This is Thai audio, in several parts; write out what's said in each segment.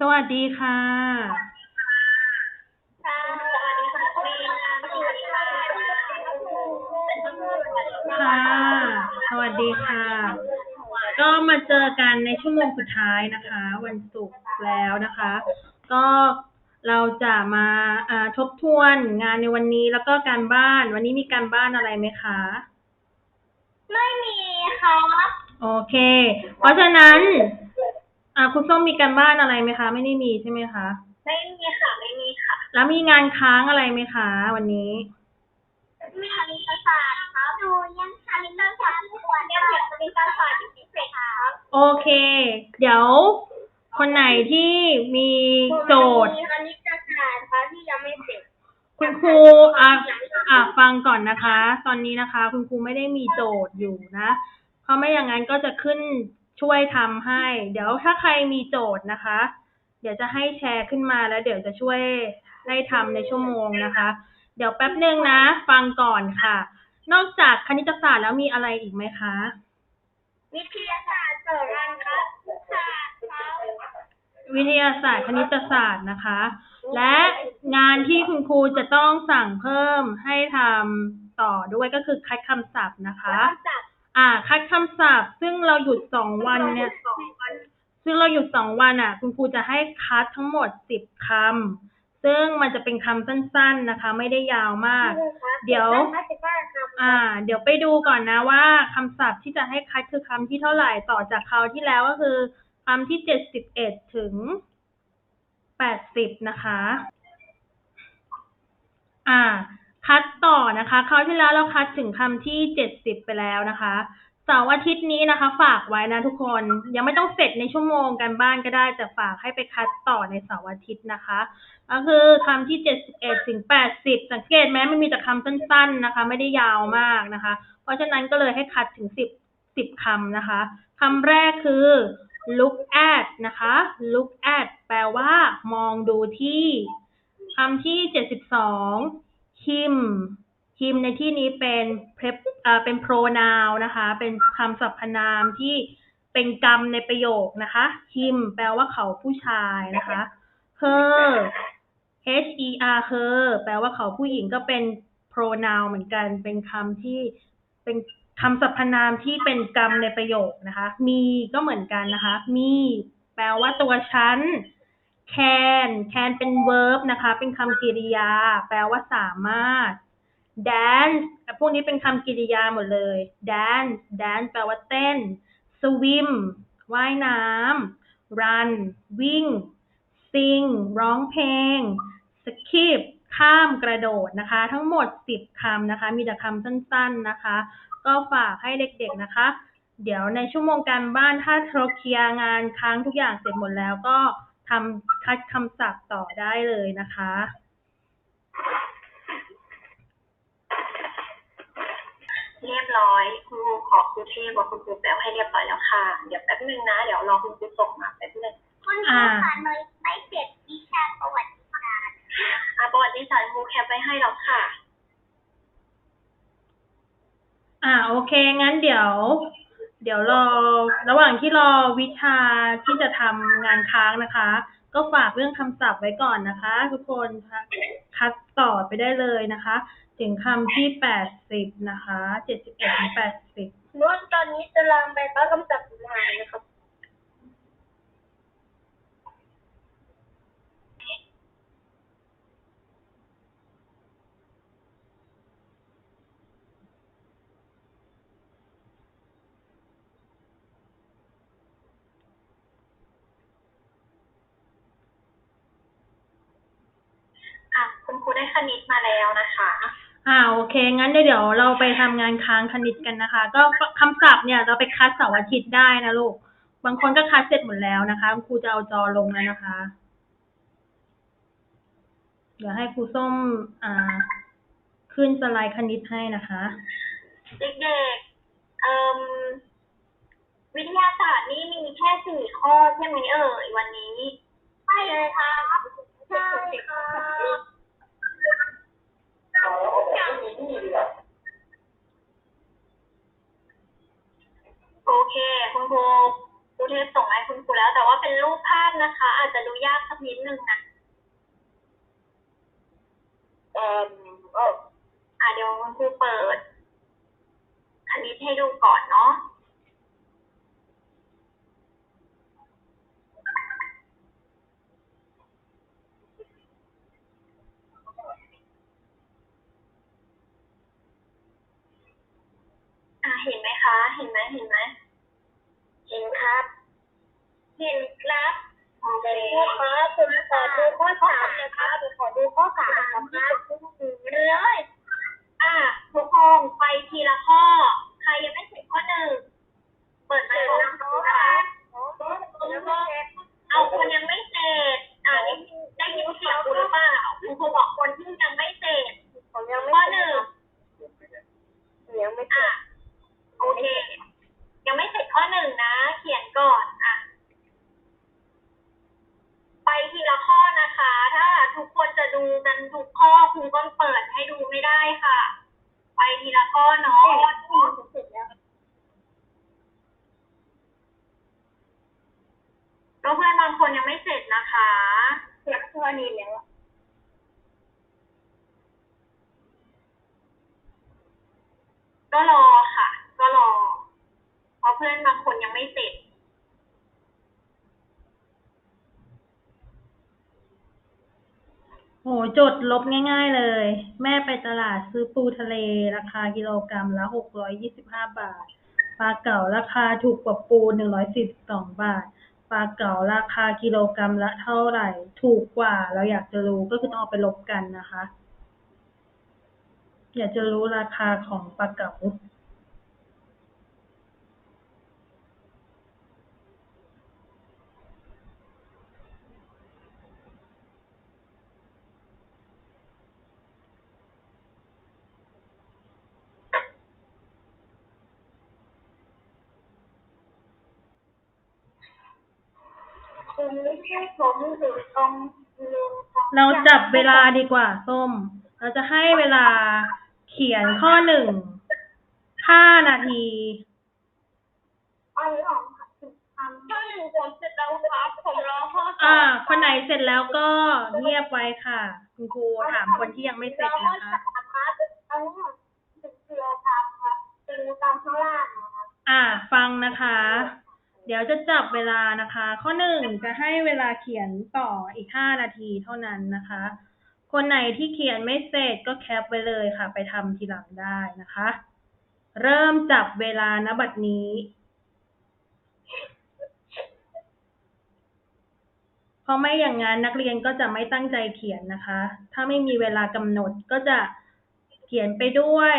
สวัสดีค่ะค่ะสวัสดีค่ะคุณลีนาสวัสดีค่ะ ค่ะ สวัสดีค่ะ ก็มาเจอกันในชั่วโมงสุดท้ายนะคะ วันศุกร์แล้วนะคะ ก็เราจะมาอ่าทบทวนงานในวันนี้แล้วก็การบ้าน วันนี้มีการบ้านอะไรไหมคะ ไม่มีค่ะ โอเค เพราะฉะนั้น อ่าคุณส้มมีการบ้านอะไรไหมคะ ไม่ได้มีใช่ไหมคะ ไม่มีค่ะไม่มีค่ะ แล้วมีงานค้างอะไรไหมคะ วันนี้มีคณิตศาสตร์ครับหนูยังคณิตศาสตร์ทุกวันเนี่ยเรียนคณิตศาสตร์พิเศษครับโอเค เดี๋ยว คนไหนที่มีโจทย์ มีคณิตศาสตร์ค่ะที่ยังไม่เสร็จ คุณครูอะอะฟังก่อนนะคะ ตอนนี้นะคะ คุณครูไม่ได้มีโจทย์อยู่นะ เพราะไม่อย่างนั้นก็จะขึ้น ช่วยทำให้ เดี๋ยวถ้าใครมีโจทย์นะคะ เดี๋ยวจะให้แชร์ขึ้นมาแล้ว เดี๋ยวจะช่วยได้ทำในชั่วโมงนะคะ เดี๋ยวแป๊บหนึ่งนะ ฟังก่อนค่ะ นอกจากคณิตศาสตร์แล้วมีอะไรอีกไหมคะ วิทยาศาสตร์สองอันครับศาสตร์ครับวิทยาศาสตร์คณิตศาสตร์นะคะ และงานที่คุณครูจะต้องสั่งเพิ่มให้ทำต่อด้วยก็คือคัดคำศัพท์นะคะจับ อ่า คัดคำศัพท์ ซึ่งเราหยุดสองวันเนี่ยสองวันซึ่งเราหยุดสองวันอะ คุณครูจะให้คัดทั้งหมดสิบคำซึ่งมันจะเป็นคำสั้น ๆนะคะ ไม่ได้ยาวมาก เดี๋ยวสิบห้าครับอ่า เดี๋ยวไปดูก่อนนะว่าคำศัพท์ที่จะให้คัดคือคำที่เท่าไหร่ต่อจากคราวที่แล้วก็คือคำที่เจ็ดสิบเอ็ดถึงแปดสิบนะคะ อ่า คัดต่อนะคะคราวที่แล้วเราคัดถึงคำที่เจ็ดสิบไปแล้วนะคะเสาร์อาทิตย์นี้นะคะ ฝากไว้นะทุกคนยังไม่ต้องเสร็จในชั่วโมงการบ้านก็ได้แต่ฝากให้ไปคัดต่อในเสาร์อาทิตย์นะคะ ก็คือคำที่เจ็ดสิบเอ็ดถึงแปดสิบสังเกตไหมมันมีแต่คำสั้น ๆนะคะ ไม่ได้ยาวมากนะคะ เพราะฉะนั้นก็เลยให้คัดถึงสิบสิบคำนะคะคำแรกคือ look at นะคะ look at แปลว่ามองดูที่คำที่เจ็ดสิบสอง him him ในที่นี้เป็น prep เอ่อเป็น pronoun นะคะ เป็นคำสรรพนามที่เป็นกรรมในประโยคนะคะ him แปลว่าเขาผู้ชายนะคะ her h e r her แปลว่าเขาผู้หญิงก็เป็น pronoun เหมือนกัน เป็นคำที่เป็นคำสรรพนามที่เป็นกรรมในประโยคนะคะ มีก็เหมือนกันนะคะ มี แปลว่าตัวฉัน can can เป็น verb นะคะ เป็นคำกริยา แปลว่าสามารถ dance พวกนี้เป็นคำกริยาหมดเลย dance dance แปลว่าเต้น swim ว่ายน้ำ run วิ่ง sing ร้องเพลง skip ข้ามกระโดดนะคะ ทั้งหมด 10คำนะคะ มีแต่คำสั้นๆนะคะ ก็ฝากให้เด็กๆนะคะ เดี๋ยวในชั่วโมงการบ้านถ้าเราเคลียร์งานค้างทุกอย่างเสร็จหมดแล้วก็ ทำคัดคำศัพท์ต่อได้เลยนะคะ เรียบร้อยคุณครูขอครูเทพกับคุณครูแป๊บให้เรียบร้อยแล้วค่ะ เดี๋ยวแป๊บนึงนะ เดี๋ยวรอคุณครูส่งมาแป๊บนึงคุณครูคะหนูไม่เสร็จวิชาประวัติศาสตร์อะประวัติศาสตร์ครูแคปไว้ให้แล้วค่ะ อ่าโอเค งั้นเดี๋ยว เดี๋ยวรอระหว่างที่รอวิชาที่จะทำงานค้างนะคะ ก็ฝากเรื่องคำศัพท์ไว้ก่อนนะคะ ทุกคนคัดต่อไปได้เลยนะคะ ถึงคำที่แปดสิบนะคะเจ็ดสิบเอ็ดถึงแปดสิบนวดตอนนี้จะลามไปป้าคำศัพท์หายนะครับ อะ คุณครูได้คณิตมาแล้วนะคะ อ่าโอเค งั้นเดี๋ยวเราไปทำงานค้างคณิตกันนะคะ ก็คำศัพท์เนี่ยเราไปคัดเสาร์อาทิตย์ได้นะลูก บางคนก็คัดเสร็จหมดแล้วนะคะครูจะเอาจอลงแล้วนะคะ เดี๋ยวให้ครูส้มอ่า ขึ้นสไลด์คณิตให้นะคะ เด็กๆเอ่มวิทยาศาสตร์นี่มีแค่สี่ข้อใช่ไหมเอ่ยวันนี้ใช่เลยครับใช่ครับ โอเคคุณครูครูเทพส่งมาให้คุณครูแล้ว แต่ว่าเป็นรูปภาพนะคะ อาจจะดูยากสักนิดนึงนะเอ่ออะเดี๋ยวคุณครูเปิดคณิตให้ดูก่อนเนาะเห็นไหมคะ เห็นไหมเห็นไหมเห็นครับ เห็นครับโอเคครูครับผมขอดูข้อสามเลยครับผมขอดูข้อสามครับที่เป็นคู่มือเลยอะทุกคนไปทีละข้อ ใครยังไม่เสร็จข้อหนึ่งเปิดไมค์บอกนะคะแล้วก็เอาคนยังไม่เสร็จอะได้ยินได้ยินเสียงกูหรือเปล่าคุณครูบอกคนที่ยังไม่เสร็จ ผมยัง ข้ ไม่ อหนึ่ง ยังไม่ อะ โอเค ยังไม่เสร็จข้อหนึ่งนะ เขียนก่อน อะ ไปทีละข้อนะคะ ถ้าทุกคนจะดูกันทุกข้อครูก็เปิดให้ดูไม่ได้ค่ะ ไปทีละข้อเนาะ เสร็จแล้ว แล้วเพื่อนบางคนยังไม่เสร็จนะคะ เสร็จข้อนี้แล้ว ก็รอค่ะ ก็รอ เพราะเพื่อนบางคนยังไม่เสร็จ โห จดลบง่ายๆเลย แม่ไปตลาดซื้อปูทะเล ราคากิโลกรัมละหกร้อยยี่สิบห้าบาท ปลาเก๋าราคาถูกกว่าปูหนึ่งร้อยสี่สิบสองบาท ปลาเก๋าราคากิโลกรัมละเท่าไหร่ ถูกกว่า เราอยากจะรู้ก็คือต้องเอาไปลบกันนะคะ อยากจะรู้ราคาของปลาเก๋า คุณไม่ใช่ผ มหรือตรงลืมเราจับเวลาดีกว่าส้ม เราจะให้เวลาเขียนข้อหนึ่งห้านาทีอันนี้ของทำข้อหนึ่งผมเสร็จแล้วครับผมรอข้อสองอ่าคนไหนเสร็จแล้วก็เงียบไว้ค่ะ คุณครูถามคนที่ยังไม่เสร็จนะคะ ครับอันนี้สิบกิโลกรัมครับกิโลกรัมข้างล่างนะครับ อ่า ฟังนะคะ เดี๋ยวจะจับเวลานะคะ ข้อหนึ่งจะให้เวลาเขียนต่ออีกห้านาทีเท่านั้นนะคะ คนไหนที่เขียนไม่เสร็จก็แคปไว้เลยค่ะ ไปทำทีหลังได้นะคะ เริ่มจับเวลาณบัดนี้เพราะไม่อย่างนั้นนักเรียนก็จะไม่ตั้งใจเขียนนะคะ ถ้าไม่มีเวลากำหนดก็จะเขียนไปด้วย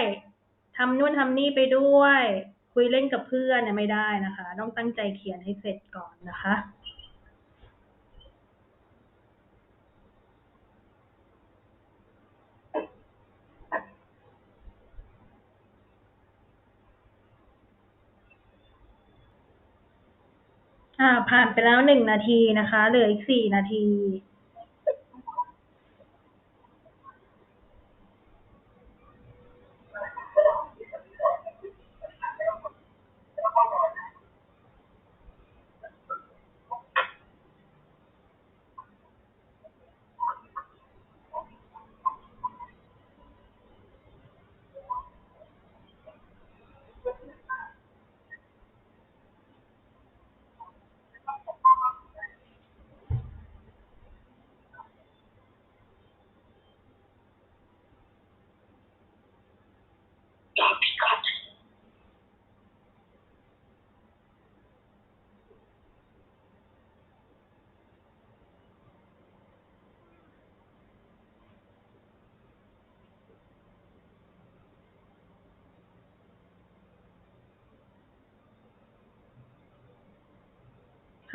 ทำนู่นทำนี่ไปด้วย คุยเล่นกับเพื่อนเนี่ยไม่ได้นะคะ ต้องตั้งใจเขียนให้เสร็จก่อนนะคะ อ่า ผ่านไปแล้วหนึ่งนาทีนะคะ เหลืออีกสี่นาที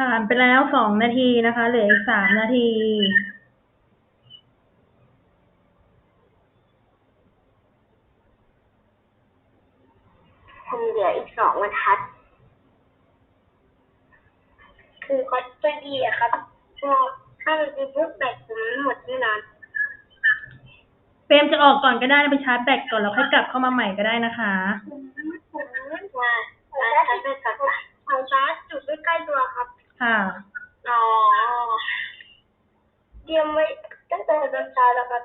ผ่านไปแล้วสองนาทีนะคะเหลืออีกสามนาทีผมเหลืออีกสองบรรทัด คือก็จะดีอะครับก็ถ้ามันเป็นพวกแบตผมหมดไม่นานเฟรมจะออกก่อนก็ได้ไปชาร์จแบตก่อนแล้วค่อยกลับเข้ามาใหม่ก็ได้นะคะ ผมว่า ร้านชาร์จแบตกับเอาชาร์จจุดใกล้ๆตัวครับค่ะ อ๋อไม่ตั้งแต่ตอนเช้าแล้วครับ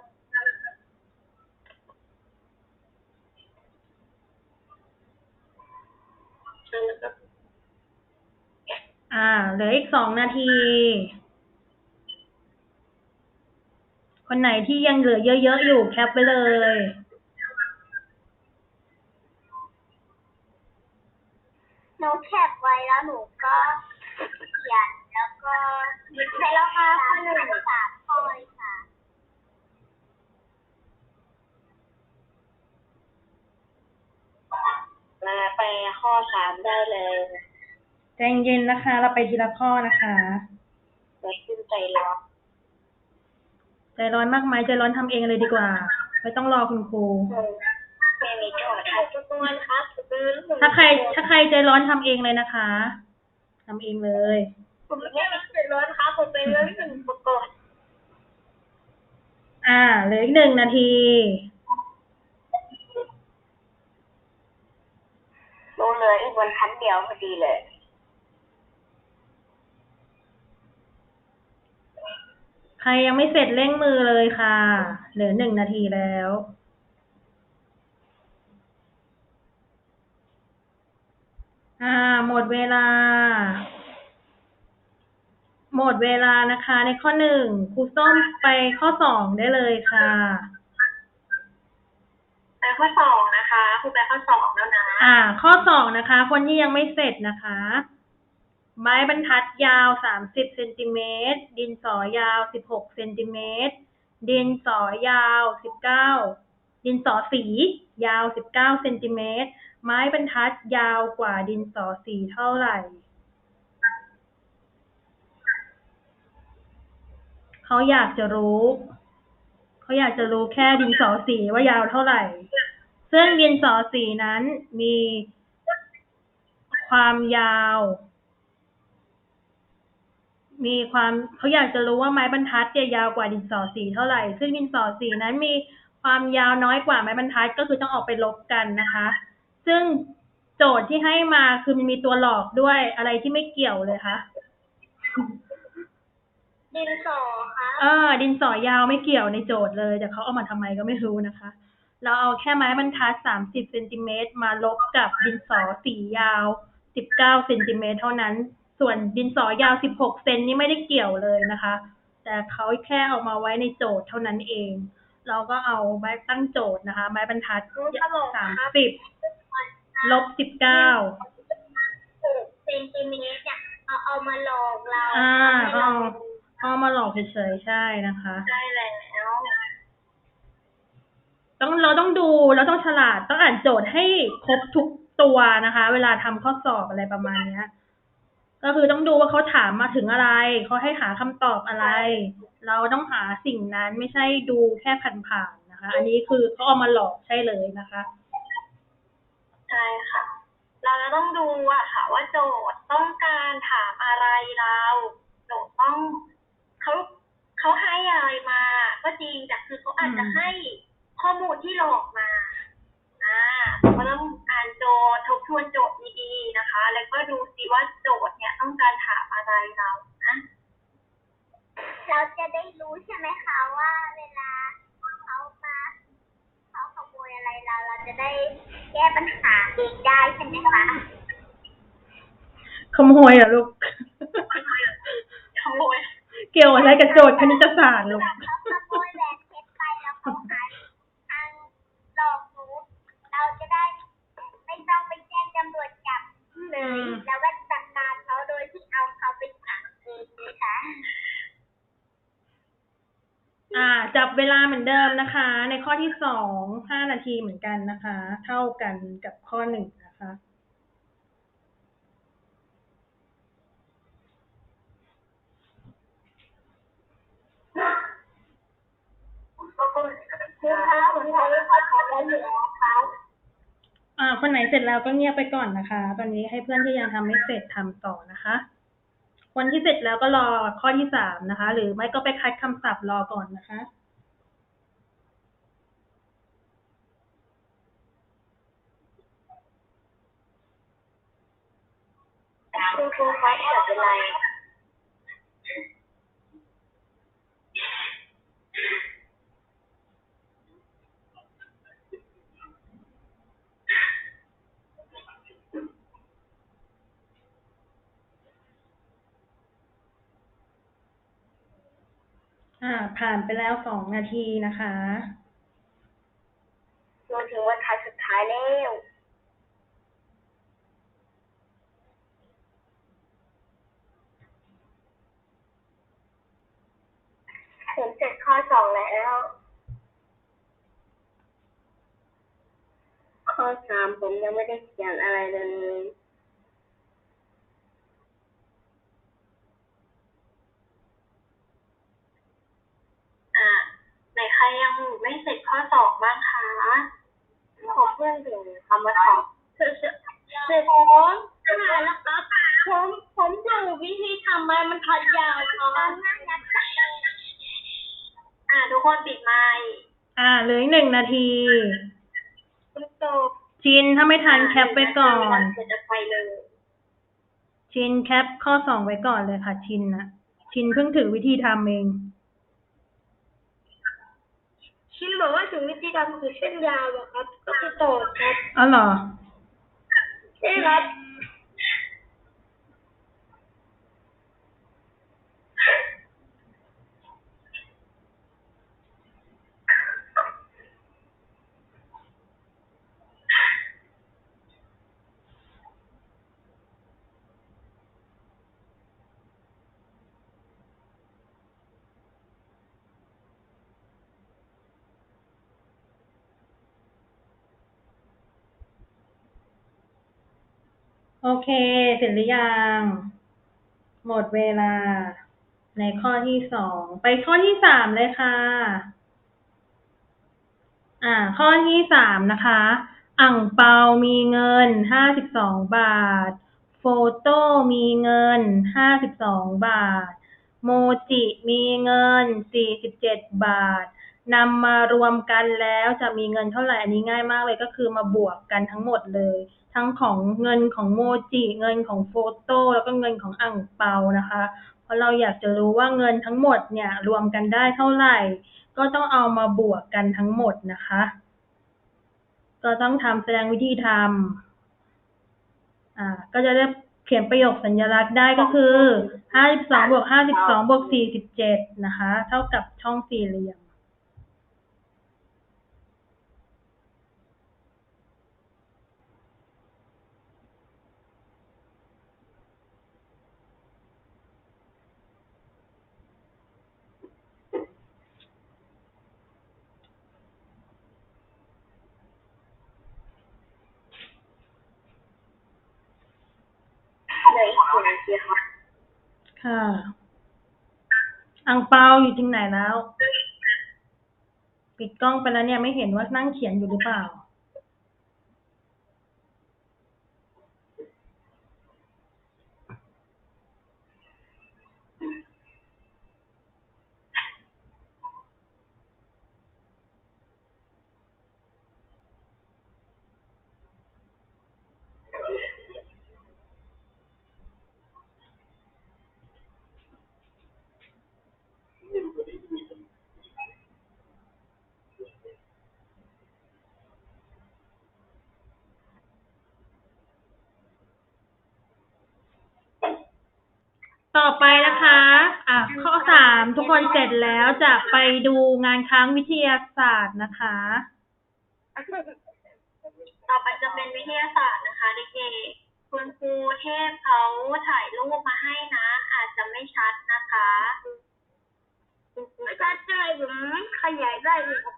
ใช่แล้วครับ อ่า เหลืออีกสองนาที คนไหนที่ยังเหลือเยอะๆอยู่แคปไปเลยหนูแคป ยึดไปแล้วค่ะข้อหนึ่งสามข้อเลยค่ะมาไปข้อสามได้เลยใจเย็นนะคะ เราไปทีละข้อนะคะไว้ขึ้นใจร้อนใจร้อนมากไหมใจร้อนทำเองเลยดีกว่า ไม่ต้องรอคุณครู ไม่มีโจทย์ค่ะทุกคนครับคือถ้าใคร ถ้าใครใจร้อนทำเองเลยนะคะทำเองเลย ผมไม่ได้เจ็ดร้อน ครับผมเป็นเรื่องหนึ่งประกอบอ่าเหลืออีกหนึ่งนาทีรู้เลยอีกวันทันเดียวพอดีเลย ใครยังไม่เสร็จเร่งมือเลยค่ะ เหลือหนึ่งนาทีแล้วอ่า หมดเวลา หมดเวลานะคะ ในข้อหนึ่งครูส้มไปข้อสองได้เลยค่ะไปข้อสองนะคะคุณไปข้อสองแล้วนะอ่า ข้อสองนะคะ คนที่ยังไม่เสร็จนะคะ ไม้บรรทัดยาวสามสิบเซนติเมตรดินสอยาวสิบหกเซนติเมตรดินสอยาวสิบเก้าดินสอสี ยาวสิบเก้าเซนติเมตรไม้บรรทัดยาวกว่าดินสอสีเท่าไหร่ เขาอยากจะรู้ เขาอยากจะรู้แค่ดินสอสีว่ายาวเท่าไหร่ ซึ่งดินสอสีนั้นมีความยาว มีความเขาอยากจะรู้ว่าไม้บรรทัดจะยาวกว่าดินสอสีเท่าไหร่ ซึ่งดินสอสีนั้นมีความยาวน้อยกว่าไม้บรรทัดก็คือต้องออกไปลบกันนะคะ ซึ่งโจทย์ที่ให้มาคือมันมีตัวหลอกด้วยอะไรที่ไม่เกี่ยวเลยคะ ดินสอครับ เออ ดินสอยาวไม่เกี่ยวในโจทย์เลย แต่เขาเอามาทำไมก็ไม่รู้นะคะ เราเอาแค่ไม้บรรทัด30เซนติเมตรมาลบกับดินสอสียาว19เซนติเมตรเท่านั้น ส่วนดินสอยาว16เซนนี่ไม่ได้เกี่ยวเลยนะคะ แต่เขาแค่เอามาไว้ในโจทย์เท่านั้นเอง เราก็เอาไม้ตั้งโจทย์นะคะ ไม้บรรทัด30ลบ19หกเซนติเมตรเนี่ยเอาเอามาหลอกเราอ่าให้ก็เราเอา ก็เอามาหลอกเฉยๆใช่นะคะ ได้แล้วต้องเราต้องดูเราต้องฉลาดต้องอ่านโจทย์ให้ครบทุกตัวนะคะ เวลาทำข้อสอบอะไรประมาณเนี้ย ก็คือต้องดูว่าเขาถามมาถึงอะไรเขาให้หาคำตอบอะไร เราต้องหาสิ่งนั้นไม่ใช่ดูแค่ผ่านๆนะคะ อันนี้คือเขาเอามาหลอกใช่เลยนะคะใช่ค่ะ เราจะต้องดูอะค่ะ ว่าโจทย์ต้องการถามอะไรเราโจทย์ต้อง เขาเขาให้อะไรมา ก็จริงแต่คือเขาอาจจะอืมให้ข้อมูลที่หลอกมา อ่าเราก็ต้องอ่านโจทย์ทบทวนโจทย์ดีๆนะคะ แล้วก็ดูซิว่าโจทย์เนี่ยต้องการถามอะไรเรานะเราจะได้รู้ใช่ไหมคะว่าเวลาเขามาเขาขโมยอะไรเรา เราจะได้แก้ปัญหาเองได้ใช่ไหมคะขโมยเหรอลูกขโมย เกี่ยวอะไรกับโจทย์คณิตศาสตร์ลูกเขาขโมยแหวนเพชรไปแล้วเขาหาทางหลอกหนูเราจะได้ไม่ต้องไปแจ้งตำรวจจับเลอืยมแล้วก็จัดการเขาโดยที่เอาเขาไปขังเองเลยค่ะอ่า จับเวลาเหมือนเดิมนะคะ ในข้อที่สองห้านาทีเหมือนกันนะคะ เท่ากันกับข้อหนึ่งนะคะ คือเขาเหมือนเขาเขาขอแล้วอยู่แล้วเขา อ่า คนไหนเส ร็จแล้วก็เงียบไปก่อนนะคะ ตอนนี้ให้เพื่อนที่ยังทำไม่เสร็จทำต่อนะคะ วันที่เสร็จแล้วก็รอข้อที่สามนะคะ หรือไม่ก็ไปคัดคำศัพท์รอก่อนนะคะคุณครูคะจับเป็นไร อ่า ผ่านไปแล้วสองนาทีนะคะมาถึงวันท้ายสุดท้ายแล้วผมเสร็จข้อสองแล้ว ข้อสามผมยังไม่ได้เขียนอะไรเลย อ่าไหนใครยังไม่เสร็จ ข้อสอบบ้างคะผมเพิ่งถึงคำว่าสองเสร็จเสร็จเสร็จผมจะหาแล้วครับผมผมดูวิธีทำไมมันพัดยาวครับอ่าทุกคนปิดไมค์อ่าเหลืออีกหนึ่งนาที คุณโตชินถ้าไม่ทันแคปไปก่อน จะไปเลยชินแคปข้อสองไว้ก่อนเลยค่ะ ชินนะชินเพิ่งถึงวิธีทำเอง ชินบอกว่าถึงวิธีการคือเส้นยาวอะครับ ก็คือโตดครับอ๋อเหรอ ใช่ครับ โอเค เสร็จหรือยัง หมดเวลา ในข้อที่สอง ไปข้อที่สามเลยค่ะ อ่า ข้อที่สามนะคะ อ่างเปามีเงินห้าสิบสองบาท โฟโต้มีเงินห้าสิบสองบาท โมจิมีเงินสี่สิบเจ็ดบาทนำมารวมกันแล้วจะมีเงินเท่าไหร่ อันนี้ง่ายมากเลยก็คือมาบวกกันทั้งหมดเลย ทั้งของเงินของโมจิเงินของโฟโต้แล้วก็เงินของอ่างเปานะคะ เพราะเราอยากจะรู้ว่าเงินทั้งหมดเนี่ยรวมกันได้เท่าไหร่ ก็ต้องเอามาบวกกันทั้งหมดนะคะ ก็ต้องทำแสดงวิธีทำอ่าก็จะได้เขียนประโยคสัญลักษณ์ได้ก็คือห้าสิบสองบวกห้าสิบสองบวกสี่สิบเจ็ดนะคะ เท่ากับช่องสี่เหลี่ยม เหลืออีกหนึ่นาทีค่ะค่ะ อังเปาอยู่ที่ไหนแล้ว ปิดกล้องไปแล้วเนี่ยไม่เห็นว่านั่งเขียนอยู่หรือเปล่า ต่อไปนะคะ อะข้อสามทุกคนเสร็จแล้วจะไปดูงานค้างวิทยาศาสตร์นะคะ ต่อไปจะเป็นวิทยาศาสตร์นะคะเด็กๆคุณครูเทพเขาถ่ายรูปมาให้นะ อาจจะไม่ชัดนะคะไม่ชัดใจผมขยายได้เลยครับ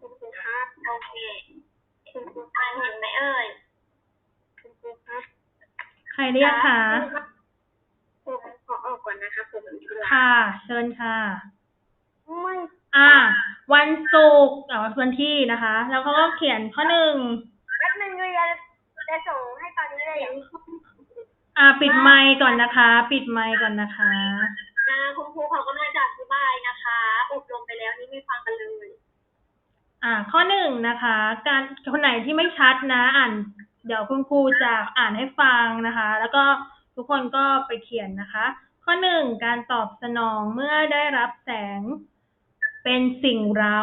คุณครูครับโอเคคุณครูอ่านเห็นไหมเอ่ยคุณครูครับใครเรียกคะ ผมขอออกก่อนนะครับผมมีธุระค่ะ เชิญค่ะ ไม่อ่า วันศุกร์อ่าวันที่นะคะ แล้วเขาก็เขียนข้อหนึ่งแป๊บนึงเลยจะจะส่งให้ตอนนี้เลยอย่างอ่า ปิดไมค์ก่อนนะคะ ปิดไมค์ก่อนนะคะ อ่าคุณครูเขากำลังจะอธิบายนะคะ อบรมไปแล้วนี่ไม่ฟังกันเลย อ่า ข้อหนึ่งนะคะ การคนไหนที่ไม่ชัดนะ อ่าน เดี๋ยวคุณครูจะอ่านให้ฟังนะคะ แล้วก็ ทุกคนก็ไปเขียนนะคะ ข้อหนึ่งการตอบสนองเมื่อได้รับแสง เป็นสิ่งเร้า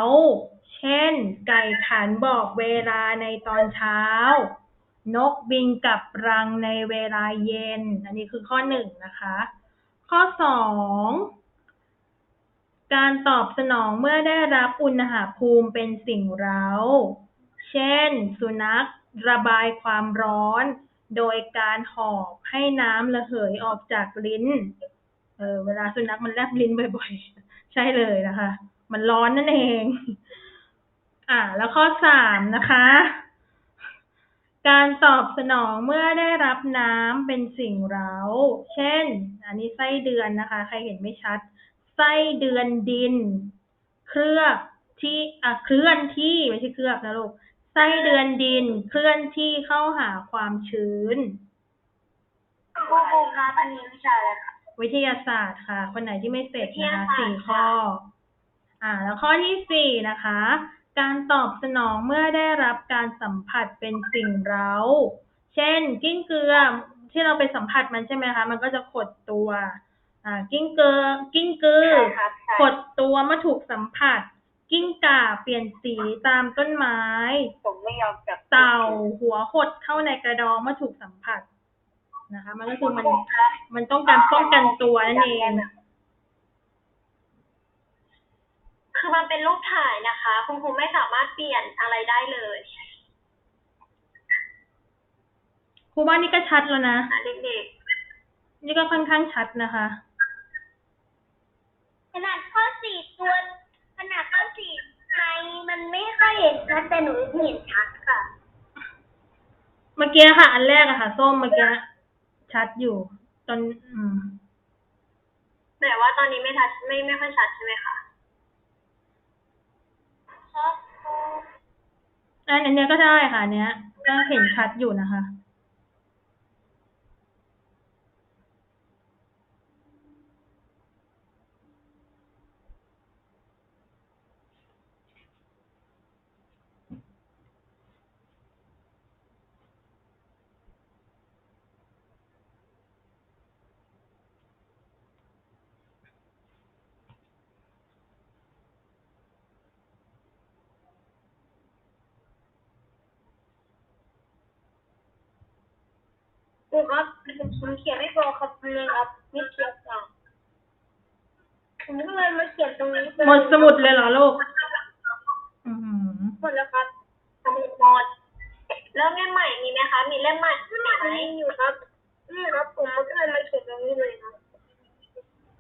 เช่น ไก่ขันบอกเวลาในตอนเช้า นกบินกลับรังในเวลาเย็น อันนี้คือข้อหนึ่งนะคะ ข้อสองการตอบสนองเมื่อได้รับอุณหภูมิเป็นสิ่งเร้า เช่น สุนัขระบายความร้อน โดยการหอบให้น้ำระเหยออกจากลิ้น เออเวลาสุนัขมันแลบลิ้นบ่อยๆ ใช่เลยนะคะ มันร้อนนั่นเอง อ่า แล้วข้อสามนะคะ การตอบสนองเมื่อได้รับน้ำเป็นสิ่งเร้า เช่น อันนี้ไส้เดือนนะคะ ใครเห็นไม่ชัด ไส้เดือนดิน เคลือบที่อะเคลื่อนที่ไม่ใช่เคลือบนะลูก ส้เดือนดินเคลื่อนที่เข้าหาความชื้นครูครูครับอันนี้วิชาอะไรคะวิทยาศาสตร์ค่ะ คนไหนที่ไม่เสร็จวิทนะยาคะศาสตร์สี่ข้อ อ่า แล้วข้อที่สี่นะคะ การตอบสนองเมื่อได้รับการสัมผัสเป็นสิ่งเร้า เช่น กิ้งเกลือที่เราไปสัมผัสมันใช่ไหมคะ มันก็จะขดตัว อ่า กิ้งเกลือกิ้งกือใช่ครับใช่ขดตัวเมื่อถูกสัมผัส กิ้งก่าเปลี่ยนสีตามต้นไม้ ผมไม่ยอมจับเต่าหัวหดเข้าในกระดองเมื่อถูกสัมผัสนะคะ มันก็คือมันครับมันต้องการป้องกันตัวนั่นเองคือมันเป็นรูปถ่ายนะคะ คุณครูไม่สามารถเปลี่ยนอะไรได้เลยครูว่านี่ก็ชัดแล้วนะอะเด็กนี่ก็ค่อนข้างชัดนะคะขนาดข้อสี่ตัว ขนาดข้อสี่ไทยมันไม่ค่อยเห็นชัดแต่หนูเห็นชัดค่ะ เมื่อกี้ค่ะ อันแรกอะค่ะ ส้มเมื่อกี้ชัดอยู่ ตอนอืมๆแต่ว่าตอนนี้ไม่ทัดไม่ไม่ค่อยชัดใช่ไหมคะอันอันเนี้ยก็ได้ค่ะอันเนี้ย ก็เห็นชัดอยู่นะคะ ค รูครับผมเขียนไม่พอครับเลยครับนิดเดียวค่ะผมก็เลยมาเขียนตรงนี้หมดสมุดเลยเหรอลูกอืมหมดแล้วครับสมุดหมดเริ่มเล่มใหม่มีไหมคะมีเล่มใหม่ไหมมีอยู่ครับนี่ครับผมก็เลยมาเขียนตรงนี้เลยครับ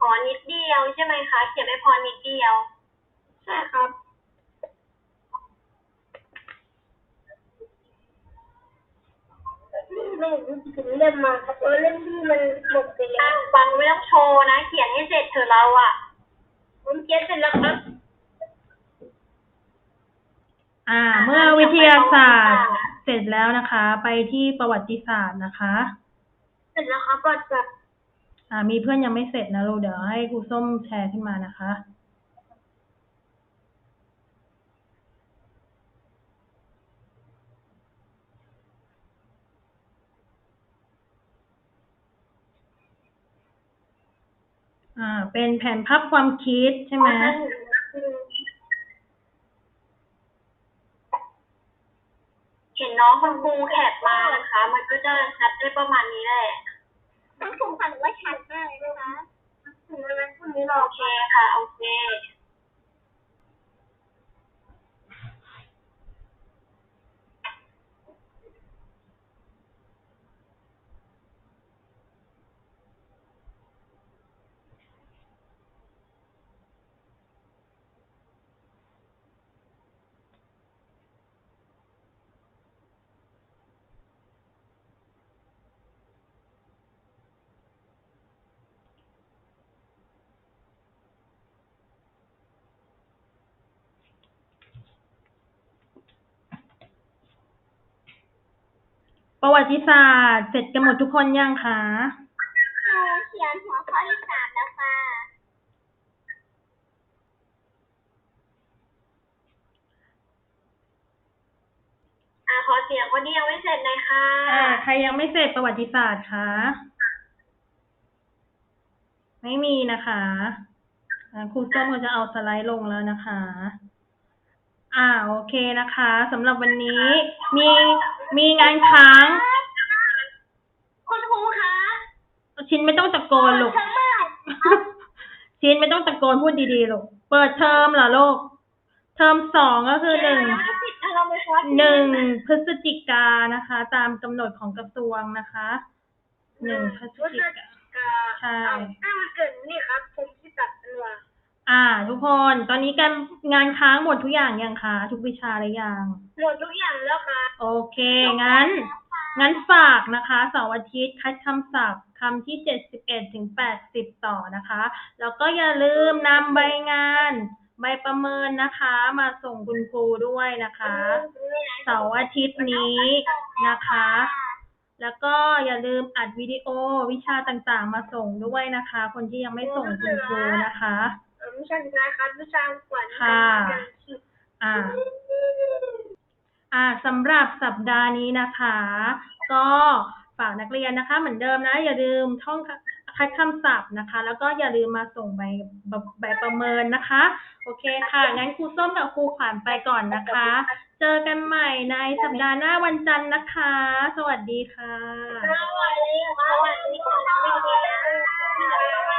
อ๋อนิดเดียวใช่ไหมคะ เขียนไม่พอนิดเดียวใช่ครับ ไม่เห็นถึงเล่มมาครับเออเล่มที่มันหมดไปแล้อ้าววฟังไม่ต้องโชว์นะ เขียนให้เสร็จเถอะเราอะผมเขียนเสร็จแล้วครับ อ่า เมื่อวิทยาศาสตร์เสร็จแล้วนะคะ ไปที่ประวัติศาสตร์นะคะ เสร็จแล้วครับก็จะอ่า มีเพื่อนยังไม่เสร็จนะลูกเดี๋ยวให้ครูส้มแชร์ขึ้นมานะคะ อ่า เป็นแผนภาพความคิดใช่ไหมเห็นน้องคุณครูแคปมานะคะ มันก็จะชัดได้ประมาณนี้แหละทั้งผมค่ะหรือว่าชัดมากเลยนะคะถึงวันพรุ่งนี้เราโอเคค่ะ โอเค ประวัติศาสตร์ เสร็จกันหมดทุกคนยังคะเขียนหัวข้อที่สามแล้วค่ะ อ่าขอเสียงคนที่ยังไม่เสร็จหน่อยค่ะ อ่า ใครยังไม่เสร็จประวัติศาสตร์คะ ไม่มีนะคะอ่าครูส้มก็จะเอาสไลด์ลงแล้วนะคะ อ่า โอเคนะคะสำหรับวันนี้มี มีงานค้างคุณครูคะชินไม่ต้องตะโกนลูกทั้งหมดชินไม่ต้องตะโกนพูดดีๆลูก เปิดเทอมเหรอลูก เทอมสองก็คือหนึ่งแล้วปิดเทอมเลยครับหนึ่งพฤศจิกานะคะ ตามกำหนดของกระทรวงนะคะหนึ่งพฤศจิกา ใช่ถ้ามันเกิดนี่ครับ ผมที่ตัดตัว อ่า ทุกคนตอนนี้การงานค้างหมดทุกอย่างยังคะทุกวิชาหรือยังหมดทุกอย่างแล้วครับโอเค งั้น งั้นฝากนะคะเสาร์อาทิตย์คัดคำศัพท์คำที่เจ็ดสิบเอ็ดถึงแปดสิบต่อนะคะ แล้วก็อย่าลืมนำใบงาน ใบประเมินนะคะ มาส่งคุณครูด้วยนะคะ เสาร์อาทิตย์นี้นะคะ แล้วก็อย่าลืมอัดวิดีโอวิชาต่างๆ มาส่งด้วยนะคะ คนที่ยังไม่ส่งคุณครูนะคะเออ วิชาสุดท้ายครับวิชาขวัญค่ะ อ่า อ่าสำหรับสัปดาห์นี้นะคะ ก็ฝากนักเรียนนะคะ เหมือนเดิมนะ อย่าลืมท่องคัดคำศัพท์นะคะ แล้วก็อย่าลืมมาส่งใบใบใบประเมินนะคะ โอเคค่ะ งั้นครูส้มกับครูขวัญไปก่อนนะคะ เจอกันใหม่ในสัปดาห์หน้าวันจันทร์นะคะ สวัสดีค่ะ สวัสดีครับ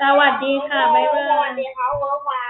สวัสดีค่ะ บ๊ายบาย สวัสดีครับบ๊ายบาย